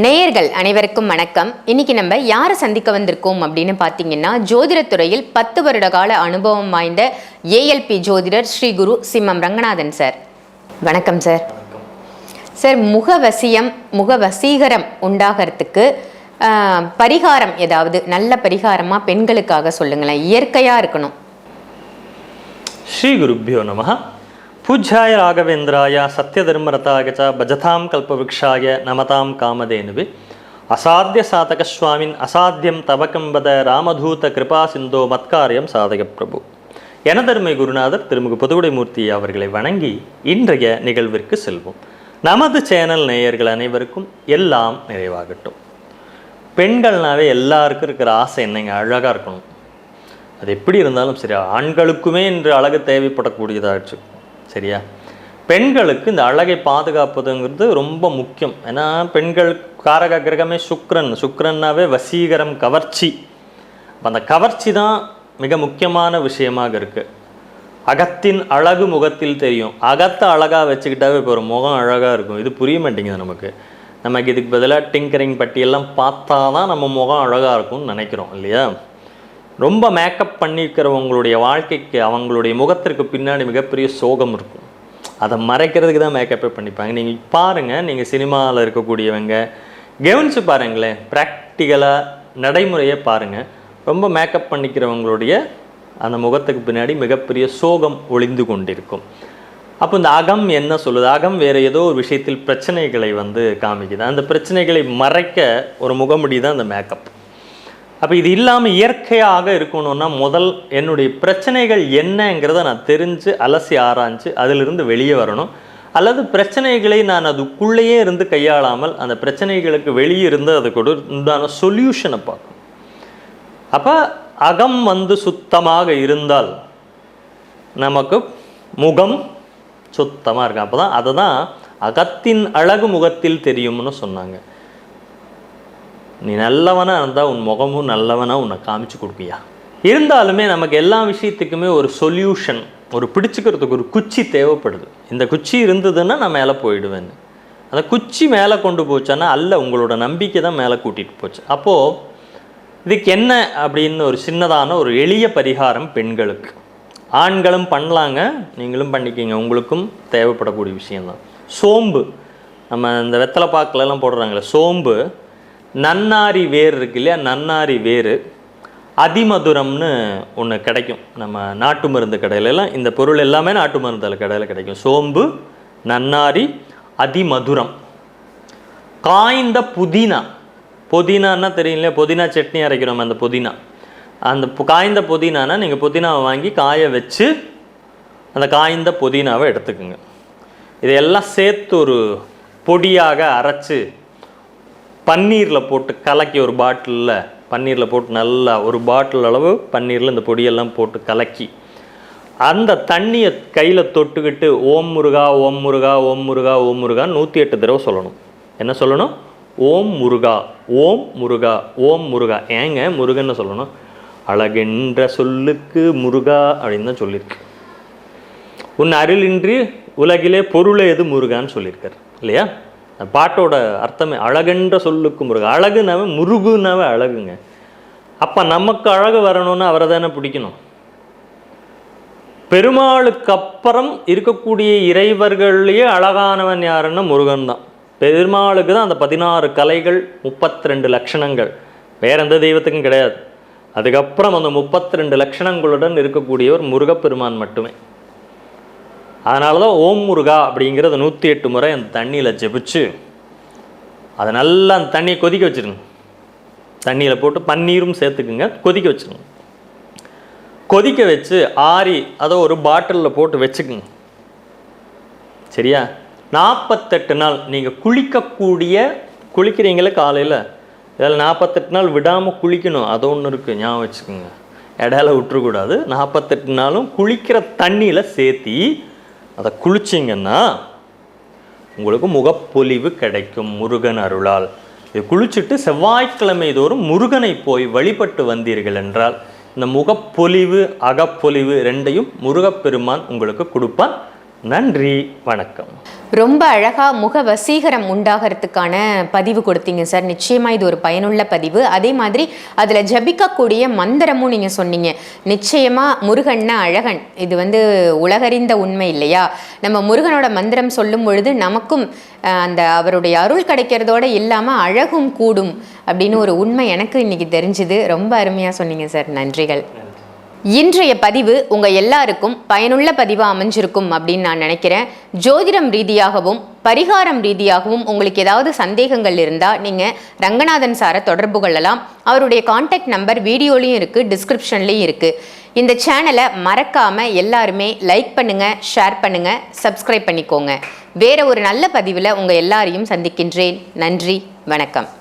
நேயர்கள் அனைவருக்கும் வணக்கம். இன்னைக்கு நம்ம யாரை சந்திக்க வந்திருக்கோம் அப்படின்னு பார்த்தீங்கன்னா ஜோதிடத்துறையில் பத்து வருட கால அனுபவம் வாய்ந்த ஏஎல்பி ஜோதிடர் ஸ்ரீ குரு சிம்மம் ரங்கநாதன் சார். வணக்கம் சார். சார் முகவசியம் முகவசீகரம் உண்டாகிறதுக்கு பரிகாரம் ஏதாவது நல்ல பரிகாரமாக பெண்களுக்காக சொல்லுங்களேன் இயற்கையாக இருக்கணும். ஸ்ரீ குருப்பியோ நமகா பூஜ்யாய ராகவேந்திராய சத்யதர்மரதாய ச பஜதாம் கல்பவிக்ஷாய நமதாம் காமதேனுவி. அசாத்திய சாதக சுவாமின் அசாத்தியம் தவக்கம்பத ராமதூத கிருபா சிந்தோ மத்காரியம் சாதக பிரபு. எனதர்மை குருநாதர் திருமுக புதுவுடைமூர்த்தி அவர்களை வணங்கி இன்றைய நிகழ்விற்கு செல்வோம். நமது சேனல் நேயர்கள் அனைவருக்கும் எல்லாம் நிறைவாகட்டும். பெண்கள்னாவே எல்லாருக்கும் இருக்கிற ஆசை என்னங்க? அழகாக இருக்கணும். அது எப்படி இருந்தாலும் சரி ஆண்களுக்குமே இன்று அழகு தேவைப்படக்கூடியதாகிடுச்சு சரியா? பெண்களுக்கு இந்த அழகை பாதுகாப்பதுங்கிறது ரொம்ப முக்கியம். ஏன்னா பெண்கள் காரக கிரகமே சுக்ரன். சுக்ரன்னாவே வசீகரம் கவர்ச்சி. அந்த கவர்ச்சி தான் மிக முக்கியமான விஷயமாக இருக்குது அகத்தின் அழகு முகத்தில் தெரியும். அகத்தை அழகாக வச்சுக்கிட்டாவே இப்போ ஒரு முகம் அழகாக இருக்கும். இது புரிய மாட்டேங்குது நமக்கு. நமக்கு இதுக்கு பதிலாக டிங்கரிங் பட்டியெல்லாம் பார்த்தா தான் நம்ம முகம் அழகாக இருக்கும்னு நினைக்கிறோம் இல்லையா? ரொம்ப மேக்கப் பண்ணிக்கிறவங்களுடைய வாழ்க்கைக்கு அவங்களுடைய முகத்திற்கு பின்னாடி மிகப்பெரிய சோகம் இருக்கும். அதை மறைக்கிறதுக்கு தான் மேக்கப்பே பண்ணிப்பாங்க. நீங்கள் பாருங்கள் நீங்கள் சினிமாவில் இருக்கக்கூடியவங்க கவனிச்சு பாருங்களேன் ப்ராக்டிக்கலாக நடைமுறையை பாருங்கள் ரொம்ப மேக்கப் பண்ணிக்கிறவங்களுடைய அந்த முகத்துக்கு பின்னாடி மிகப்பெரிய சோகம் ஒளிந்து கொண்டிருக்கும். அப்போ இந்த அகம் என்ன சொல்லுது? அகம் வேறு ஏதோ ஒரு விஷயத்தில் பிரச்சனைகளை வந்து காமிக்குது. அந்த பிரச்சனைகளை மறைக்க ஒரு முகமுடி தான் அந்த மேக்கப் அப்போ இது இல்லாமல் இயற்கையாக இருக்கணும்னா முதல் என்னுடைய பிரச்சனைகள் என்னங்கிறத நான் தெரிஞ்சு அலசி ஆராய்ஞ்சு அதிலிருந்து வெளியே வரணும். அல்லது பிரச்சனைகளை நான் அதுக்குள்ளேயே இருந்து கையாளாமல் அந்த பிரச்சனைகளுக்கு வெளியே இருந்து அதுக்கு ஒரு உண்டான சொல்யூஷனை பார்க்கணும். அப்போ அகம் வந்து சுத்தமாக இருந்தால் நமக்கு முகம் சுத்தமாக இருக்கும். அப்போ தான் அதை தான் அகத்தின் அழகு முகத்தில் தெரியும்னு சொன்னாங்க. நீ நல்லவனாக இருந்தால் உன் முகமும் நல்லவனாக உன்னை காமிச்சு கொடுப்பியா? இருந்தாலுமே நமக்கு எல்லா விஷயத்துக்குமே ஒரு சொல்யூஷன் ஒரு பிடிச்சிக்கிறதுக்கு ஒரு குச்சி தேவைப்படுது. இந்த குச்சி இருந்ததுன்னா நான் மேலே போயிடுவேன்னு அந்த குச்சி மேலே கொண்டு போச்சான்னா அல்ல உங்களோட நம்பிக்கை தான் மேலே கூட்டிகிட்டு போச்சு. அப்போது இதுக்கு என்ன அப்படின்னு ஒரு சின்னதான ஒரு எளிய பரிகாரம் பெண்களுக்கு. ஆண்களும் பண்ணலாங்க நீங்களும் பண்ணிக்கிங்க உங்களுக்கும் தேவைப்படக்கூடிய விஷயம்தான். சோம்பு நம்ம இந்த வெத்தலை பாக்கிலலாம் போடுறாங்களே சோம்பு நன்னாரி வேர் இருக்கு இல்லையா? நன்னாரி வேர். அதிமதுரம்னு ஒன்று கிடைக்கும். நம்ம நாட்டு மருந்து கடையிலலாம் இந்த பொருள் எல்லாமே நாட்டு மருந்து கடையில் கிடைக்கும். சோம்பு நன்னாரி அதிமதுரம். காய்ந்த புதினா. புதினான்னா தெரியும் இல்லையா? புதினா சட்னி அரைக்கிறோம் அந்த புதினா. அந்த காய்ந்த புதினானா நீங்கள் புதினாவை வாங்கி காய வச்சு அந்த காய்ந்த புதினாவை எடுத்துக்கோங்க. இதையெல்லாம் சேர்த்து ஒரு பொடியாக அரைச்சு பன்னீரில் போட்டு கலக்கி ஒரு பாட்டிலில் பன்னீரில் போட்டு நல்லா ஒரு பாட்டில் அளவு பன்னீரில் இந்த பொடியெல்லாம் போட்டு கலக்கி. அந்த தண்ணியை கையில் தொட்டுக்கிட்டு ஓம் முருகா ஓம் முருகா ஓம் முருகா ஓம் முருகா நூற்றி எட்டு தடவை சொல்லணும். என்ன சொல்லணும்? ஓம் முருகா ஓம் முருகா ஓம் முருகா. ஏங்க முருகன்னு சொல்லணும்? அழகென்ற சொல்லுக்கு முருகா அப்படின்னு தான் சொல்லியிருக்கு. உன் அருளின்றி உலகிலே பொருளே எது முருகான்னு சொல்லியிருக்கார். இல்லையா? பாட்டோட அர்த்தமே அழகுன்ற சொல்லுக்கு முருகா அழகுனாவே முருகுனாவே அழகுங்க. அப்போ நமக்கு அழகு வரணும்னு அவரை தானே பிடிக்கணும்? பெருமாளுக்கு அப்புறம் இருக்கக்கூடிய இறைவர்கள்லேயே அழகானவன் யாருன்னா முருகன் தான். பெருமாளுக்கு தான் அந்த பதினாறு கலைகள் முப்பத்தி ரெண்டு லட்சணங்கள். வேற எந்த தெய்வத்துக்கும் கிடையாது. அதுக்கப்புறம் அந்த முப்பத்தி ரெண்டு லட்சணங்களுடன் இருக்கக்கூடியவர் முருகப்பெருமான் மட்டுமே. அதனால தான் ஓம் முருகா அப்படிங்கிறத நூற்றி எட்டு முறை அந்த தண்ணியில் ஜெபிச்சு அதை நல்லா அந்த தண்ணியை கொதிக்க வச்சுருங்க. தண்ணியில் போட்டு பன்னீரும் சேர்த்துக்குங்க கொதிக்க வச்சிருங்க. கொதிக்க வச்சு ஆறி அதை ஒரு பாட்டிலில் போட்டு வச்சுக்குங்க. சரியா? நாற்பத்தெட்டு நாள் நீங்கள் குளிக்கக்கூடிய குளிக்கிறீங்களே காலையில் இதில் நாற்பத்தெட்டு நாள் விடாமல் குளிக்கணும். அது ஒன்று இருக்குது ஞாபகம் வச்சுக்கோங்க. இடையில விட்டுறக்கூடாது. நாற்பத்தெட்டு நாளும் குளிக்கிற தண்ணியில் சேர்த்தி அதை குளிச்சிங்கன்னா உங்களுக்கு முகப்பொலிவு கிடைக்கும் முருகன் அருளால். இது குளிச்சுட்டு செவ்வாய்க்கிழமை தோறும் முருகனை போய் வழிபட்டு வந்தீர்கள் என்றால் இந்த முகப்பொலிவு அகப்பொலிவு ரெண்டையும் முருகப்பெருமான் உங்களுக்கு கொடுப்பான். நன்றி வணக்கம். ரொம்ப அழகாக முக வசீகரம் உண்டாகிறதுக்கான பதிவு கொடுத்தீங்க சார். நிச்சயமாக இது ஒரு பயனுள்ள பதிவு. அதே மாதிரி அதில் ஜபிக்கக்கூடிய மந்திரமும் நீங்கள் சொன்னீங்க. நிச்சயமாக முருகன்னா அழகன். இது வந்து உலகறிந்த உண்மை இல்லையா? நம்ம முருகனோட மந்திரம் சொல்லும் பொழுது நமக்கும் அந்த அவருடைய அருள் கிடைக்கிறதோட இல்லாமல் அழகும் கூடும் அப்படின்னு ஒரு உண்மை எனக்கு இன்றைக்கி தெரிஞ்சுது. ரொம்ப அருமையாக சொன்னீங்க சார். நன்றிகள். இன்றைய பதிவு உங்கள் எல்லாருக்கும் பயனுள்ள பதிவாக அமைஞ்சிருக்கும் அப்படின்னு நான் நினைக்கிறேன். ஜோதிடம் ரீதியாகவும் பரிகாரம் ரீதியாகவும் உங்களுக்கு ஏதாவது சந்தேகங்கள் இருந்தால் நீங்கள் ரங்கநாதன் சாரை தொடர்பு கொள்ளலாம். அவருடைய காண்டாக்ட் நம்பர் வீடியோலையும் இருக்குது டிஸ்கிரிப்ஷன்லையும் இருக்குது இந்த சேனலை மறக்காமல் எல்லாருமே லைக் பண்ணுங்கள் ஷேர் பண்ணுங்கள் சப்ஸ்கிரைப் பண்ணிக்கோங்க. வேற ஒரு நல்ல பதிவில் உங்கள் எல்லாரையும் சந்திக்கின்றேன். நன்றி வணக்கம்.